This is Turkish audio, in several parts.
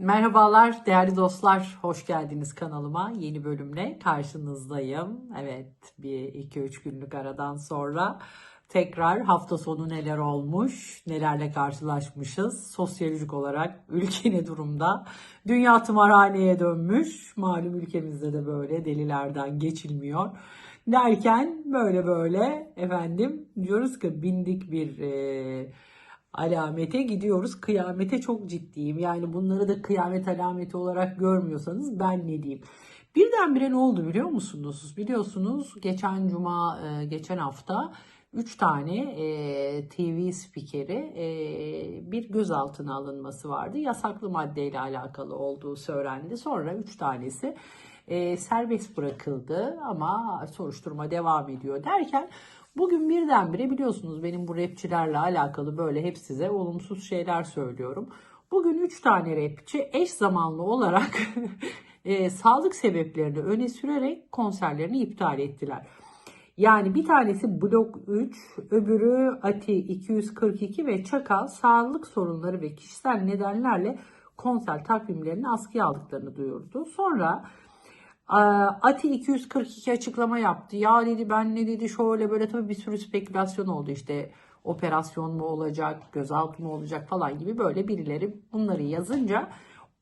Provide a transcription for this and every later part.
Merhabalar değerli dostlar, hoş geldiniz kanalıma. Yeni bölümle karşınızdayım. Evet, bir iki üç günlük aradan sonra tekrar hafta sonu neler olmuş, nelerle karşılaşmışız. Sosyolojik olarak ülke ne durumda? Dünya tımarhaneye dönmüş. Malum ülkemizde de böyle delilerden geçilmiyor. Derken böyle böyle efendim diyoruz ki bindik bir... E, alamete gidiyoruz. Kıyamete çok ciddiyim. Yani bunları da kıyamet alameti olarak görmüyorsanız ben ne diyeyim. Birdenbire ne oldu biliyor musunuz? Biliyorsunuz geçen cuma, e, geçen hafta 3 tane e, TV spikeri e, bir gözaltına alınması vardı. Yasaklı maddeyle alakalı olduğu söylendi. Sonra 3 tanesi e, serbest bırakıldı ama soruşturma devam ediyor derken Bugün birdenbire biliyorsunuz benim bu rapçilerle alakalı böyle hep size olumsuz şeyler söylüyorum. Bugün 3 tane rapçi eş zamanlı olarak e, sağlık sebeplerini öne sürerek konserlerini iptal ettiler. Yani bir tanesi Blok 3, öbürü Ati 242 ve Çakal sağlık sorunları ve kişisel nedenlerle konser takvimlerini askıya aldıklarını duyurdu. Sonra Ati 242 açıklama yaptı. Ya dedi ben ne dedi şöyle böyle tabii bir sürü spekülasyon oldu işte operasyon mu olacak, gözaltı mı olacak falan gibi böyle birileri bunları yazınca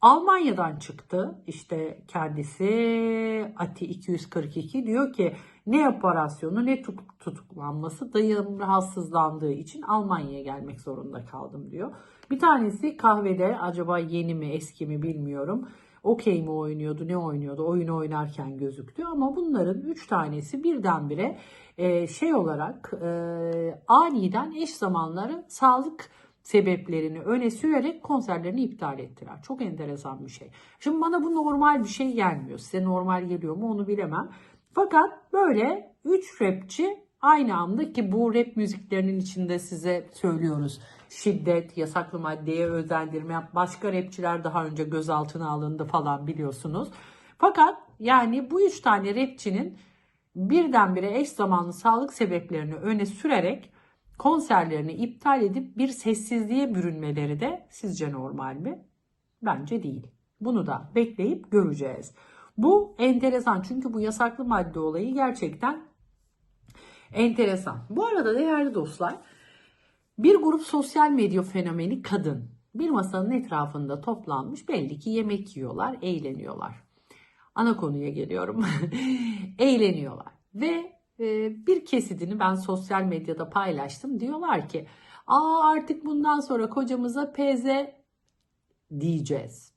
Almanya'dan çıktı işte kendisi Ati 242 diyor ki ne operasyonu ne tutuklanması dayım rahatsızlandığı için Almanya'ya gelmek zorunda kaldım diyor. Bir tanesi kahvede acaba yeni mi eski mi bilmiyorum okey mi oynuyordu ne oynuyordu oyunu oynarken gözüktü ama bunların 3 tanesi birdenbire e, şey olarak e, aniden eş zamanları sağlık sebeplerini öne sürerek konserlerini iptal ettiler. Çok enteresan bir şey. Şimdi bana bu normal bir şey gelmiyor. Size normal geliyor mu onu bilemem. Fakat böyle 3 rapçi aynı anda ki bu rap müziklerinin içinde size söylüyoruz şiddet, yasaklı maddeye özendirme, başka rapçiler daha önce gözaltına alındı falan biliyorsunuz. Fakat yani bu üç tane rapçinin birdenbire eş zamanlı sağlık sebeplerini öne sürerek konserlerini iptal edip bir sessizliğe bürünmeleri de sizce normal mi? Bence değil. Bunu da bekleyip göreceğiz. Bu enteresan çünkü bu yasaklı madde olayı gerçekten enteresan. Bu arada değerli dostlar bir grup sosyal medya fenomeni kadın bir masanın etrafında toplanmış belli ki yemek yiyorlar, eğleniyorlar. Ana konuya geliyorum. eğleniyorlar ve e, bir kesidini ben sosyal medyada paylaştım. Diyorlar ki Aa artık bundan sonra kocamıza PZ diyeceğiz.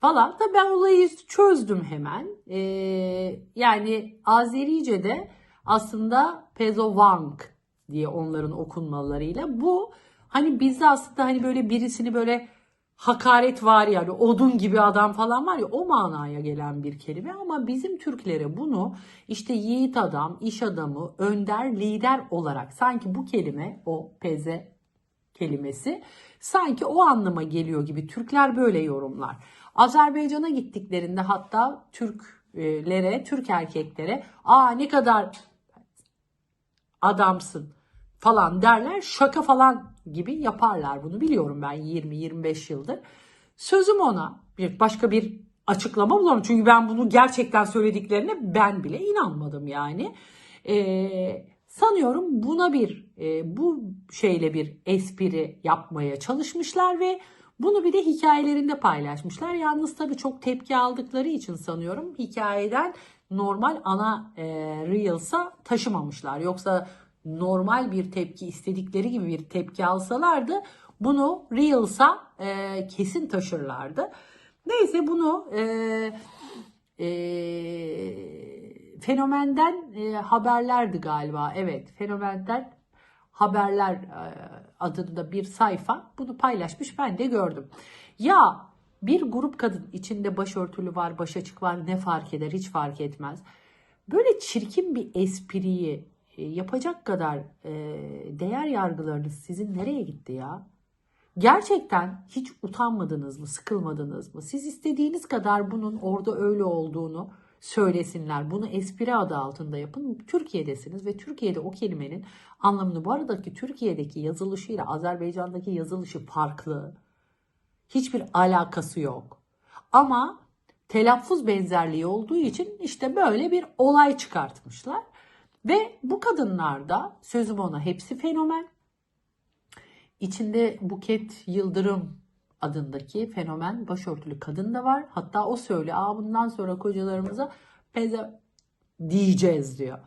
Falan da ben olayı çözdüm hemen. Ee, yani Azerice'de aslında Pezovank diye onların okunmalarıyla. Bu hani bizde aslında hani böyle birisini böyle hakaret var yani odun gibi adam falan var ya o manaya gelen bir kelime ama bizim Türklere bunu işte yiğit adam, iş adamı, önder, lider olarak sanki bu kelime o peze kelimesi sanki o anlama geliyor gibi Türkler böyle yorumlar. Azerbaycan'a gittiklerinde hatta Türklere, Türk erkeklere aa ne kadar adamsın falan derler. Şaka falan gibi yaparlar bunu biliyorum ben 20-25 yıldır. Sözüm ona bir başka bir açıklama bulamam. Çünkü ben bunu gerçekten söylediklerine ben bile inanmadım yani. Ee, sanıyorum buna bir e, bu şeyle bir espri yapmaya çalışmışlar ve bunu bir de hikayelerinde paylaşmışlar. Yalnız tabii çok tepki aldıkları için sanıyorum hikayeden normal ana e, Reels'a taşımamışlar. Yoksa normal bir tepki istedikleri gibi bir tepki alsalardı bunu Reels'a e, kesin taşırlardı. Neyse bunu e, e, fenomenden e, haberlerdi galiba. Evet fenomenden haberler e, adında bir sayfa bunu paylaşmış ben de gördüm. Ya bir grup kadın içinde başörtülü var, baş açık var ne fark eder hiç fark etmez. Böyle çirkin bir espriyi e, yapacak kadar e, değer yargılarınız sizin nereye gitti ya? Gerçekten hiç utanmadınız mı, sıkılmadınız mı? Siz istediğiniz kadar bunun orada öyle olduğunu söylesinler. Bunu espri adı altında yapın. Türkiye'desiniz ve Türkiye'de o kelimenin anlamını bu aradaki Türkiye'deki yazılışıyla Azerbaycan'daki yazılışı farklı. Hiçbir alakası yok. Ama telaffuz benzerliği olduğu için işte böyle bir olay çıkartmışlar. Ve bu kadınlar da sözüm ona hepsi fenomen. İçinde Buket Yıldırım adındaki fenomen başörtülü kadın da var. Hatta o söylüyor. Aa bundan sonra kocalarımıza peze diyeceğiz diyor.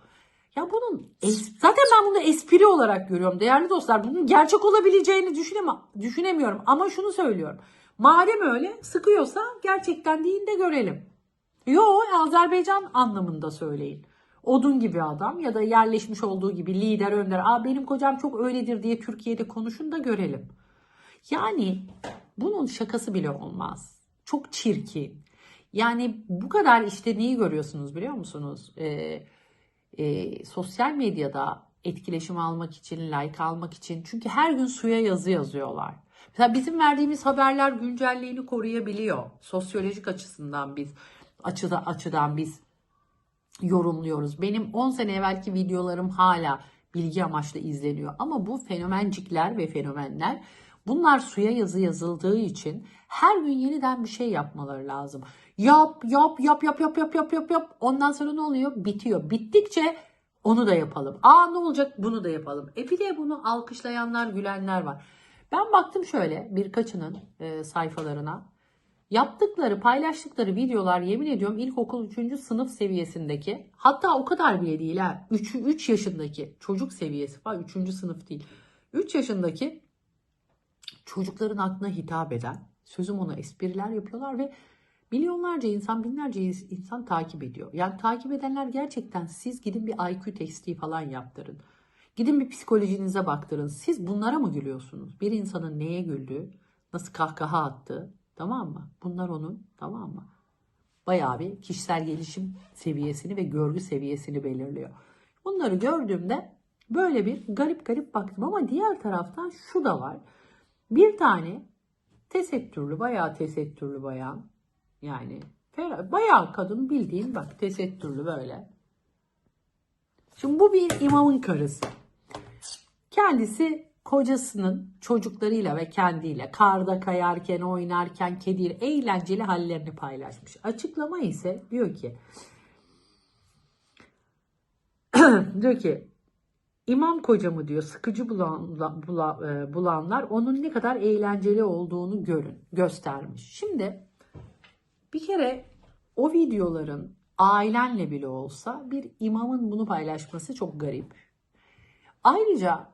Ya bunun zaten ben bunu espri olarak görüyorum değerli dostlar. Bunun gerçek olabileceğini düşünemem, düşünemiyorum ama şunu söylüyorum. Madem öyle sıkıyorsa gerçekten deyin de görelim. Yo Azerbaycan anlamında söyleyin. Odun gibi adam ya da yerleşmiş olduğu gibi lider önder. Aa benim kocam çok öyledir diye Türkiye'de konuşun da görelim. Yani bunun şakası bile olmaz. Çok çirkin. Yani bu kadar işte neyi görüyorsunuz biliyor musunuz? Ee, e, sosyal medyada etkileşim almak için, like almak için. Çünkü her gün suya yazı yazıyorlar. Mesela bizim verdiğimiz haberler güncelliğini koruyabiliyor. Sosyolojik açısından biz açıda, açıdan biz yorumluyoruz. Benim 10 sene evvelki videolarım hala bilgi amaçlı izleniyor. Ama bu fenomencikler ve fenomenler bunlar suya yazı yazıldığı için her gün yeniden bir şey yapmaları lazım. Yap yap yap yap yap yap yap yap yap. Ondan sonra ne oluyor? Bitiyor. Bittikçe onu da yapalım. Aa ne olacak? Bunu da yapalım. E bir de bunu alkışlayanlar, gülenler var. Ben baktım şöyle birkaçının e, sayfalarına. Yaptıkları, paylaştıkları videolar yemin ediyorum ilkokul 3. sınıf seviyesindeki hatta o kadar bile değil ha. 3, 3 yaşındaki çocuk seviyesi var. 3. sınıf değil. 3 yaşındaki çocukların aklına hitap eden sözüm ona espriler yapıyorlar ve milyonlarca insan, binlerce insan takip ediyor. Yani takip edenler gerçekten siz gidin bir IQ testi falan yaptırın. Gidin bir psikolojinize baktırın. Siz bunlara mı gülüyorsunuz? Bir insanın neye güldüğü, nasıl kahkaha attığı, tamam mı? Bunlar onun, tamam mı? Bayağı bir kişisel gelişim seviyesini ve görgü seviyesini belirliyor. Bunları gördüğümde böyle bir garip garip baktım ama diğer taraftan şu da var. Bir tane tesettürlü, bayağı tesettürlü bayan yani bayağı kadın bildiğin bak tesettürlü böyle. Şimdi bu bir imamın karısı. Kendisi kocasının çocuklarıyla ve kendiyle karda kayarken, oynarken, kediyle eğlenceli hallerini paylaşmış. Açıklama ise diyor ki diyor ki İmam kocamı diyor sıkıcı bulan, bula- e, bulanlar onun ne kadar eğlenceli olduğunu görün, göstermiş. Şimdi bir kere o videoların ailenle bile olsa bir imamın bunu paylaşması çok garip. Ayrıca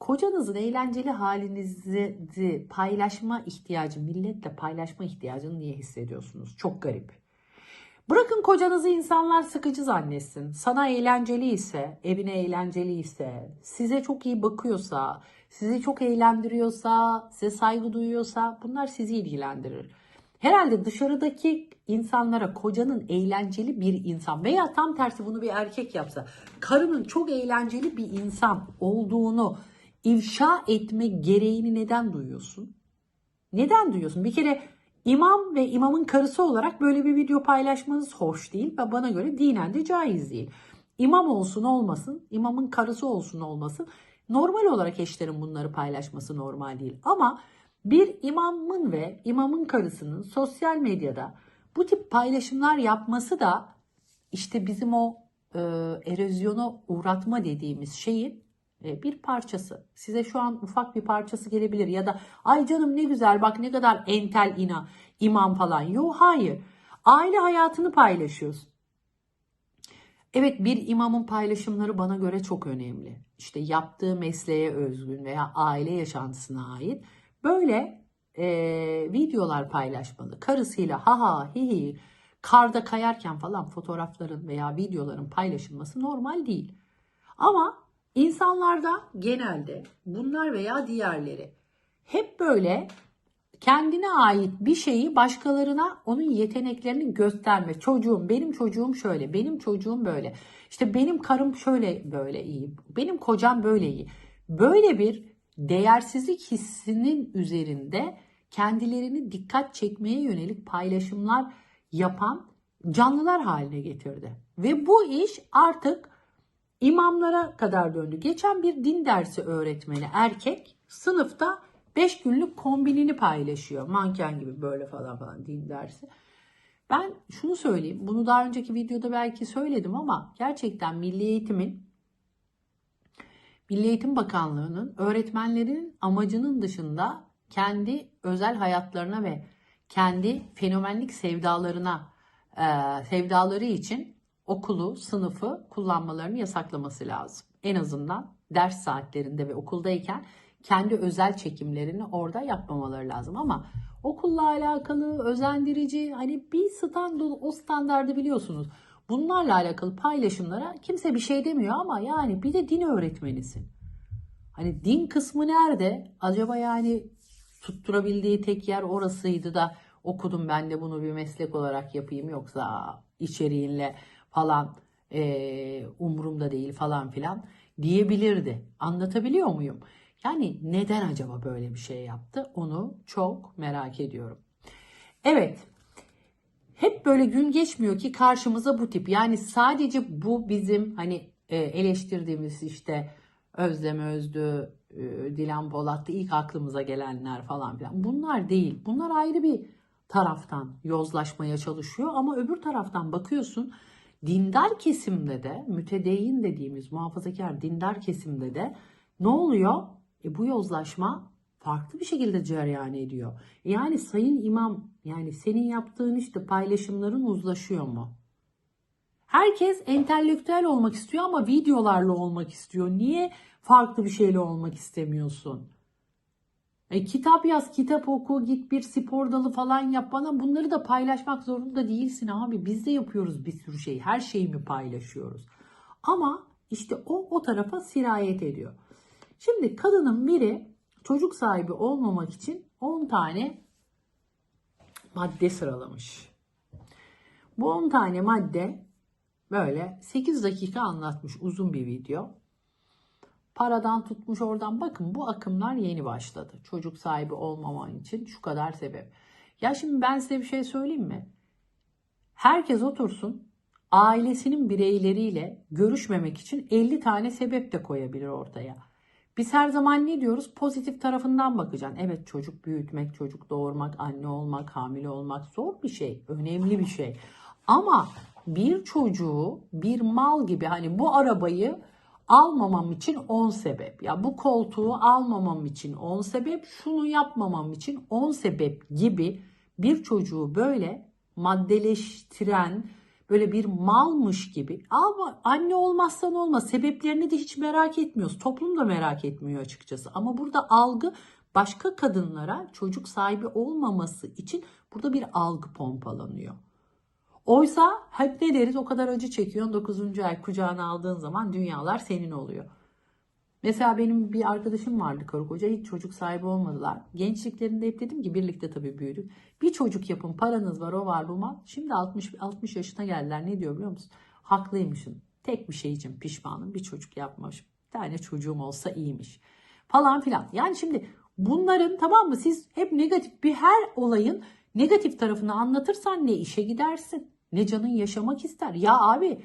kocanızın eğlenceli halinizi paylaşma ihtiyacı, milletle paylaşma ihtiyacını niye hissediyorsunuz? Çok garip. Bırakın kocanızı insanlar sıkıcı zannetsin. Sana eğlenceli ise, evine eğlenceli ise, size çok iyi bakıyorsa, sizi çok eğlendiriyorsa, size saygı duyuyorsa bunlar sizi ilgilendirir. Herhalde dışarıdaki insanlara kocanın eğlenceli bir insan veya tam tersi bunu bir erkek yapsa, karının çok eğlenceli bir insan olduğunu ifşa etme gereğini neden duyuyorsun? Neden duyuyorsun? Bir kere imam ve imamın karısı olarak böyle bir video paylaşmanız hoş değil ve bana göre dinen de caiz değil. İmam olsun olmasın, imamın karısı olsun olmasın normal olarak eşlerin bunları paylaşması normal değil. Ama bir imamın ve imamın karısının sosyal medyada bu tip paylaşımlar yapması da işte bizim o e, erozyona uğratma dediğimiz şeyin e, bir parçası. Size şu an ufak bir parçası gelebilir ya da ay canım ne güzel bak ne kadar entel ina imam falan. Yok hayır. Aile hayatını paylaşıyorsun. Evet bir imamın paylaşımları bana göre çok önemli. İşte yaptığı mesleğe özgün veya aile yaşantısına ait böyle e, videolar paylaşmalı. Karısıyla ha ha hi hi karda kayarken falan fotoğrafların veya videoların paylaşılması normal değil. Ama insanlarda genelde bunlar veya diğerleri hep böyle kendine ait bir şeyi başkalarına onun yeteneklerini gösterme. Çocuğum, benim çocuğum şöyle, benim çocuğum böyle. İşte benim karım şöyle böyle iyi, benim kocam böyle iyi. Böyle bir değersizlik hissinin üzerinde kendilerini dikkat çekmeye yönelik paylaşımlar yapan canlılar haline getirdi. Ve bu iş artık imamlara kadar döndü. Geçen bir din dersi öğretmeni erkek sınıfta 5 günlük kombinini paylaşıyor. Manken gibi böyle falan falan din dersi. Ben şunu söyleyeyim. Bunu daha önceki videoda belki söyledim ama gerçekten Milli Eğitim'in Milli Eğitim Bakanlığı'nın öğretmenlerin amacının dışında kendi özel hayatlarına ve kendi fenomenlik sevdalarına sevdaları için okulu, sınıfı kullanmalarını yasaklaması lazım. En azından ders saatlerinde ve okuldayken kendi özel çekimlerini orada yapmamaları lazım. Ama okulla alakalı özendirici hani bir stand o standardı biliyorsunuz. Bunlarla alakalı paylaşımlara kimse bir şey demiyor ama yani bir de din öğretmenisin. Hani din kısmı nerede? Acaba yani tutturabildiği tek yer orasıydı da okudum ben de bunu bir meslek olarak yapayım yoksa içeriğinle falan e, umurumda değil falan filan diyebilirdi. Anlatabiliyor muyum? Yani neden acaba böyle bir şey yaptı? Onu çok merak ediyorum. Evet. Hep böyle gün geçmiyor ki karşımıza bu tip. Yani sadece bu bizim hani e, eleştirdiğimiz işte Özlem Özdü, e, Dilan Polat'ta ilk aklımıza gelenler falan filan. Bunlar değil. Bunlar ayrı bir taraftan yozlaşmaya çalışıyor ama öbür taraftan bakıyorsun dindar kesimde de mütedeyyin dediğimiz muhafazakar dindar kesimde de ne oluyor? E bu yozlaşma farklı bir şekilde cereyan ediyor. Yani sayın imam yani senin yaptığın işte paylaşımların uzlaşıyor mu? Herkes entelektüel olmak istiyor ama videolarla olmak istiyor. Niye farklı bir şeyle olmak istemiyorsun? E, kitap yaz, kitap oku, git bir spor dalı falan yap bana. Bunları da paylaşmak zorunda değilsin abi. Biz de yapıyoruz bir sürü şey. Her şeyi mi paylaşıyoruz? Ama işte o o tarafa sirayet ediyor. Şimdi kadının biri çocuk sahibi olmamak için 10 tane madde sıralamış. Bu 10 tane madde böyle 8 dakika anlatmış uzun bir video. Paradan tutmuş oradan bakın bu akımlar yeni başladı. Çocuk sahibi olmaman için şu kadar sebep. Ya şimdi ben size bir şey söyleyeyim mi? Herkes otursun ailesinin bireyleriyle görüşmemek için 50 tane sebep de koyabilir ortaya. Biz her zaman ne diyoruz? Pozitif tarafından bakacaksın. Evet çocuk büyütmek, çocuk doğurmak, anne olmak, hamile olmak zor bir şey, önemli bir şey. Ama bir çocuğu bir mal gibi hani bu arabayı almamam için 10 sebep. Ya bu koltuğu almamam için 10 sebep, şunu yapmamam için 10 sebep gibi bir çocuğu böyle maddeleştiren, böyle bir malmış gibi. Ama anne olmazsan olmaz. Sebeplerini de hiç merak etmiyoruz. Toplum da merak etmiyor açıkçası. Ama burada algı başka kadınlara çocuk sahibi olmaması için burada bir algı pompalanıyor. Oysa hep ne deriz o kadar acı çekiyorsun 9. ay kucağına aldığın zaman dünyalar senin oluyor. Mesela benim bir arkadaşım vardı karı koca hiç çocuk sahibi olmadılar. Gençliklerinde hep dedim ki birlikte tabii büyüdük. Bir çocuk yapın paranız var o var bu var. Şimdi 60, 60 yaşına geldiler ne diyor biliyor musun? Haklıymışsın. Tek bir şey için pişmanım bir çocuk yapmış. Bir tane çocuğum olsa iyiymiş. Falan filan. Yani şimdi bunların tamam mı siz hep negatif bir her olayın negatif tarafını anlatırsan ne işe gidersin ne canın yaşamak ister. Ya abi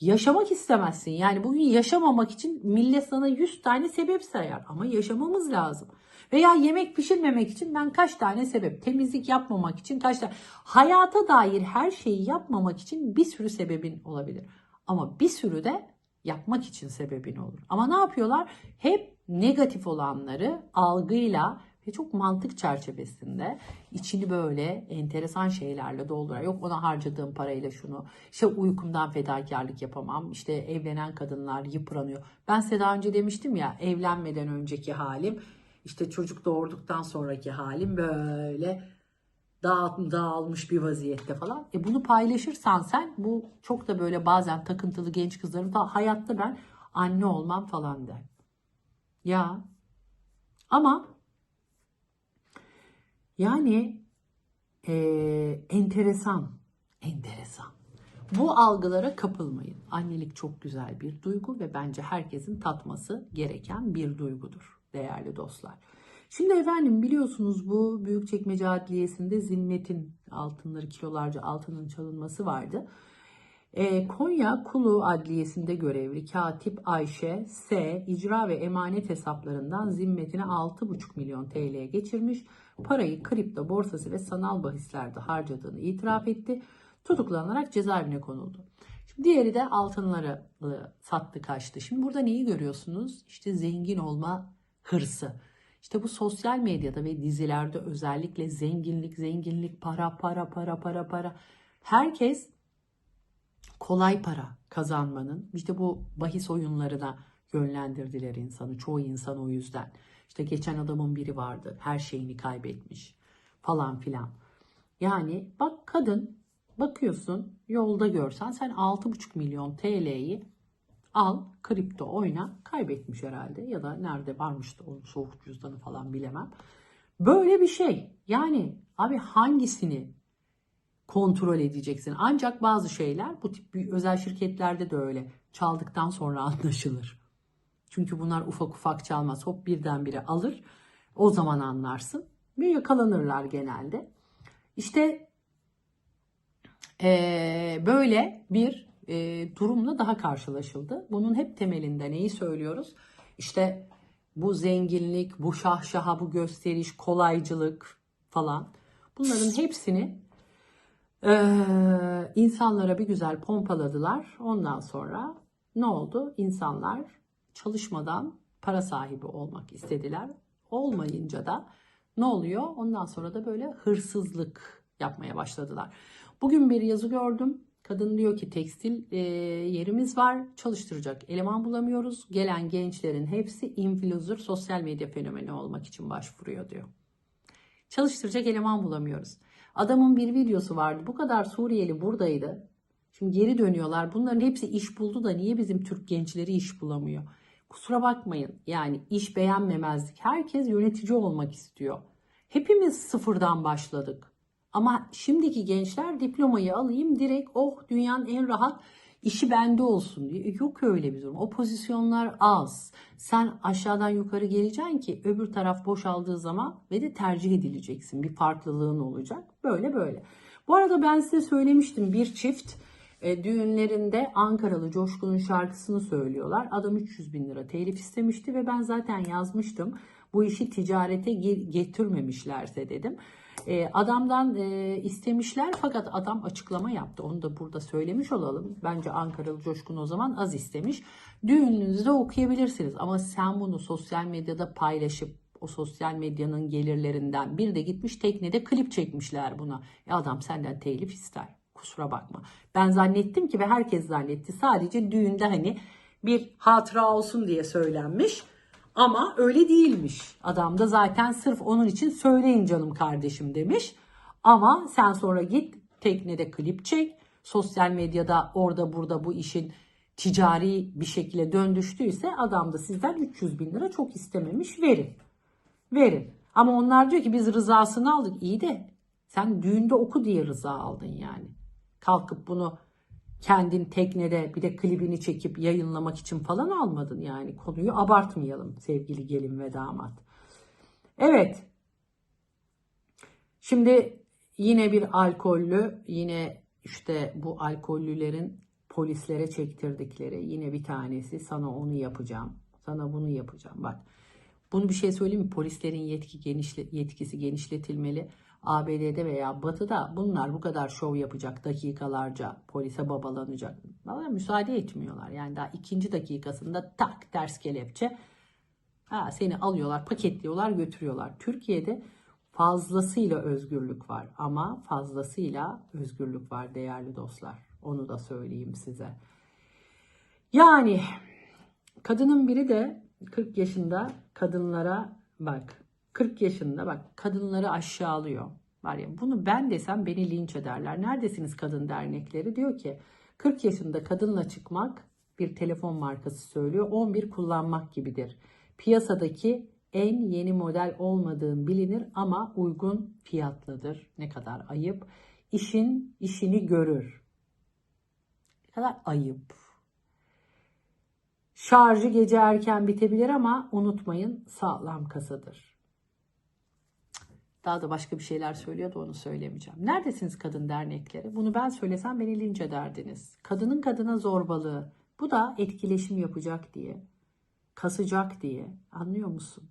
yaşamak istemezsin. Yani bugün yaşamamak için millet sana 100 tane sebep sayar ama yaşamamız lazım. Veya yemek pişirmemek için ben kaç tane sebep, temizlik yapmamak için kaç tane, hayata dair her şeyi yapmamak için bir sürü sebebin olabilir. Ama bir sürü de yapmak için sebebin olur. Ama ne yapıyorlar? Hep negatif olanları algıyla ve çok mantık çerçevesinde içini böyle enteresan şeylerle doldurar. Yok ona harcadığım parayla şunu, işte uykumdan fedakarlık yapamam, işte evlenen kadınlar yıpranıyor. Ben size daha önce demiştim ya evlenmeden önceki halim, işte çocuk doğurduktan sonraki halim böyle dağ, dağılmış bir vaziyette falan. E bunu paylaşırsan sen bu çok da böyle bazen takıntılı genç kızların da hayatta ben anne olmam falan der. Ya ama yani e, enteresan, enteresan. Bu algılara kapılmayın. Annelik çok güzel bir duygu ve bence herkesin tatması gereken bir duygudur değerli dostlar. Şimdi efendim biliyorsunuz bu Büyükçekmece Adliyesi'nde zimmetin altınları kilolarca altının çalınması vardı. Ee, Konya Kulu Adliyesi'nde görevli katip Ayşe S. icra ve emanet hesaplarından zimmetine 6,5 milyon TL'ye geçirmiş. Parayı kripto borsası ve sanal bahislerde harcadığını itiraf etti. Tutuklanarak cezaevine konuldu. Şimdi diğeri de altınları ıı, sattı kaçtı. Şimdi burada neyi görüyorsunuz? İşte zengin olma hırsı. İşte bu sosyal medyada ve dizilerde özellikle zenginlik, zenginlik, para, para, para, para, para. Herkes kolay para kazanmanın işte bu bahis oyunlarına yönlendirdiler insanı. Çoğu insan o yüzden. İşte geçen adamın biri vardı. Her şeyini kaybetmiş falan filan. Yani bak kadın bakıyorsun yolda görsen sen 6,5 milyon TL'yi al kripto oyna kaybetmiş herhalde ya da nerede varmıştı onun soğuk cüzdanı falan bilemem. Böyle bir şey. Yani abi hangisini kontrol edeceksin? Ancak bazı şeyler bu tip büyük- özel şirketlerde de öyle. Çaldıktan sonra anlaşılır. Çünkü bunlar ufak ufak çalmaz. Hop birdenbire alır. O zaman anlarsın. Ve yakalanırlar genelde. İşte eee, böyle bir eee, durumla daha karşılaşıldı. Bunun hep temelinde neyi söylüyoruz? İşte bu zenginlik, bu şahşaha, bu gösteriş, kolaycılık falan. Bunların hepsini eee, insanlara bir güzel pompaladılar. Ondan sonra ne oldu? İnsanlar çalışmadan para sahibi olmak istediler. Olmayınca da ne oluyor? Ondan sonra da böyle hırsızlık yapmaya başladılar. Bugün bir yazı gördüm. Kadın diyor ki tekstil e, yerimiz var, çalıştıracak eleman bulamıyoruz. Gelen gençlerin hepsi influencer, sosyal medya fenomeni olmak için başvuruyor diyor. Çalıştıracak eleman bulamıyoruz. Adamın bir videosu vardı. Bu kadar Suriyeli buradaydı. Şimdi geri dönüyorlar. Bunların hepsi iş buldu da niye bizim Türk gençleri iş bulamıyor? Kusura bakmayın. Yani iş beğenmemezlik. Herkes yönetici olmak istiyor. Hepimiz sıfırdan başladık. Ama şimdiki gençler diplomayı alayım direkt oh dünyanın en rahat işi bende olsun diye. Yok öyle bir durum. O pozisyonlar az. Sen aşağıdan yukarı geleceksin ki öbür taraf boşaldığı zaman ve de tercih edileceksin. Bir farklılığın olacak. Böyle böyle. Bu arada ben size söylemiştim bir çift e, düğünlerinde Ankaralı Coşkun'un şarkısını söylüyorlar. Adam 300 bin lira telif istemişti ve ben zaten yazmıştım. Bu işi ticarete ge- getirmemişlerse dedim. E, adamdan e, istemişler fakat adam açıklama yaptı. Onu da burada söylemiş olalım. Bence Ankaralı Coşkun o zaman az istemiş. Düğününüzde okuyabilirsiniz ama sen bunu sosyal medyada paylaşıp o sosyal medyanın gelirlerinden bir de gitmiş teknede klip çekmişler buna. E adam senden telif ister. Kusura bakma. Ben zannettim ki ve herkes zannetti. Sadece düğünde hani bir hatıra olsun diye söylenmiş. Ama öyle değilmiş. Adam da zaten sırf onun için söyleyin canım kardeşim demiş. Ama sen sonra git teknede klip çek. Sosyal medyada orada burada bu işin ticari bir şekilde döndüştüyse adam da sizden 300 bin lira çok istememiş verin. Verin. Ama onlar diyor ki biz rızasını aldık. İyi de sen düğünde oku diye rıza aldın yani. Kalkıp bunu kendin teknede bir de klibini çekip yayınlamak için falan almadın yani. Konuyu abartmayalım sevgili gelin ve damat. Evet. Şimdi yine bir alkollü, yine işte bu alkollülerin polislere çektirdikleri yine bir tanesi sana onu yapacağım, sana bunu yapacağım. Bak bunu bir şey söyleyeyim mi? Polislerin yetki genişle, yetkisi genişletilmeli. ABD'de veya Batı'da bunlar bu kadar şov yapacak dakikalarca polise babalanacak. Valla müsaade etmiyorlar. Yani daha ikinci dakikasında tak ters kelepçe ha, seni alıyorlar, paketliyorlar, götürüyorlar. Türkiye'de fazlasıyla özgürlük var ama fazlasıyla özgürlük var değerli dostlar. Onu da söyleyeyim size. Yani kadının biri de 40 yaşında kadınlara bak 40 yaşında bak kadınları aşağılıyor. Var ya bunu ben desem beni linç ederler. Neredesiniz kadın dernekleri? Diyor ki 40 yaşında kadınla çıkmak bir telefon markası söylüyor. 11 kullanmak gibidir. Piyasadaki en yeni model olmadığın bilinir ama uygun fiyatlıdır. Ne kadar ayıp. İşin işini görür. Ne kadar ayıp. Şarjı gece erken bitebilir ama unutmayın sağlam kasadır. Daha da başka bir şeyler söylüyordu onu söylemeyeceğim. Neredesiniz kadın dernekleri? Bunu ben söylesem beni linç ederdiniz. Kadının kadına zorbalığı. Bu da etkileşim yapacak diye. Kasacak diye. Anlıyor musun?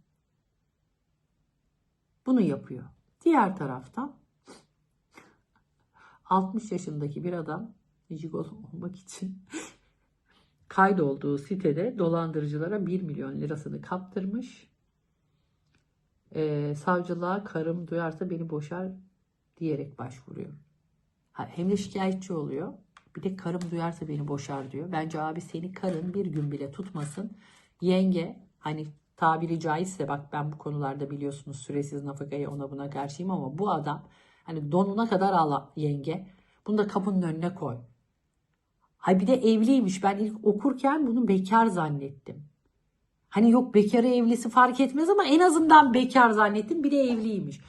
Bunu yapıyor. Diğer taraftan 60 yaşındaki bir adam jigolo olmak için kaydolduğu sitede dolandırıcılara 1 milyon lirasını kaptırmış. Ee, savcılığa karım duyarsa beni boşar diyerek başvuruyor. Ha, hem de şikayetçi oluyor. Bir de karım duyarsa beni boşar diyor. Bence abi seni karın bir gün bile tutmasın. Yenge hani tabiri caizse bak ben bu konularda biliyorsunuz süresiz nafakaya ona buna karşıyım ama bu adam hani donuna kadar al yenge. Bunu da kapının önüne koy. Hay bir de evliymiş. Ben ilk okurken bunu bekar zannettim. Hani yok bekarı evlisi fark etmez ama en azından bekar zannettim. Bir de evliymiş.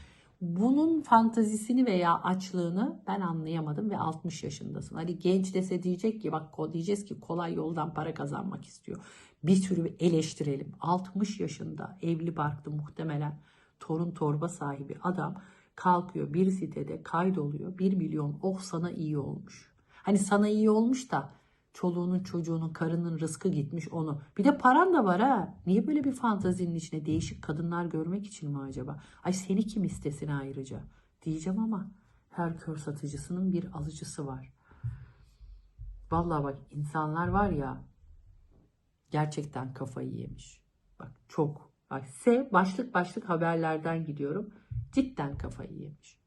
Bunun fantazisini veya açlığını ben anlayamadım ve 60 yaşındasın. Hani genç dese diyecek ki bak diyeceğiz ki kolay yoldan para kazanmak istiyor. Bir sürü eleştirelim. 60 yaşında evli barklı muhtemelen torun torba sahibi adam kalkıyor bir sitede kaydoluyor. 1 milyon oh sana iyi olmuş. Hani sana iyi olmuş da çoluğunun çocuğunun karının rızkı gitmiş onu. Bir de paran da var ha. Niye böyle bir fantazinin içine değişik kadınlar görmek için mi acaba? Ay seni kim istesin ayrıca? Diyeceğim ama her kör satıcısının bir alıcısı var. Vallahi bak insanlar var ya gerçekten kafayı yemiş. Bak çok. Bak S başlık başlık haberlerden gidiyorum. Cidden kafayı yemiş.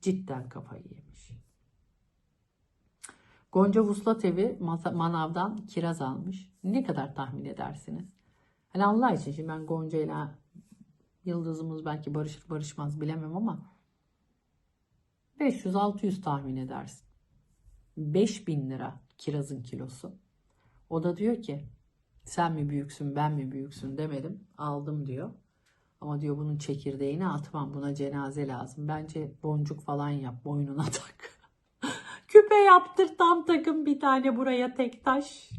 Cidden kafayı yemiş. Gonca Vuslat evi manavdan kiraz almış. Ne kadar tahmin edersiniz? Hani Allah için şimdi ben Gonca ile yıldızımız belki barışır barışmaz bilemem ama 500-600 tahmin edersin. 5000 lira kirazın kilosu. O da diyor ki sen mi büyüksün ben mi büyüksün demedim aldım diyor. Ama diyor bunun çekirdeğini atmam buna cenaze lazım. Bence boncuk falan yap boynuna tak. Küpe yaptır tam takım bir tane buraya tek taş.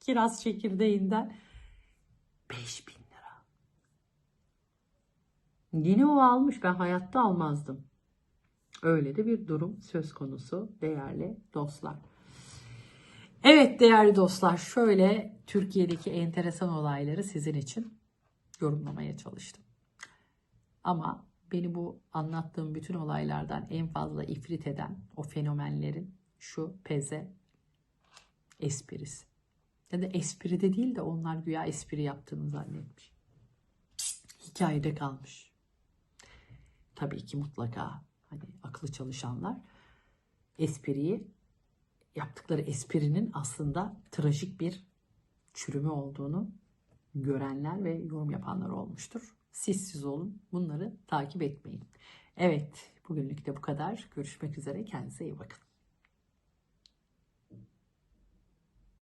Kiraz çekirdeğinden. 5000 lira. Yine o almış ben hayatta almazdım. Öyle de bir durum söz konusu değerli dostlar. Evet değerli dostlar şöyle Türkiye'deki enteresan olayları sizin için yorumlamaya çalıştım. Ama beni bu anlattığım bütün olaylardan en fazla ifrit eden o fenomenlerin şu peze esprisi. Ya da espri de değil de onlar güya espri yaptığını zannetmiş. Hikayede kalmış. Tabii ki mutlaka hani aklı çalışanlar espriyi yaptıkları esprinin aslında trajik bir çürümü olduğunu görenler ve yorum yapanlar olmuştur. Siz siz olun. Bunları takip etmeyin. Evet, bugünlük de bu kadar. Görüşmek üzere. Kendinize iyi bakın.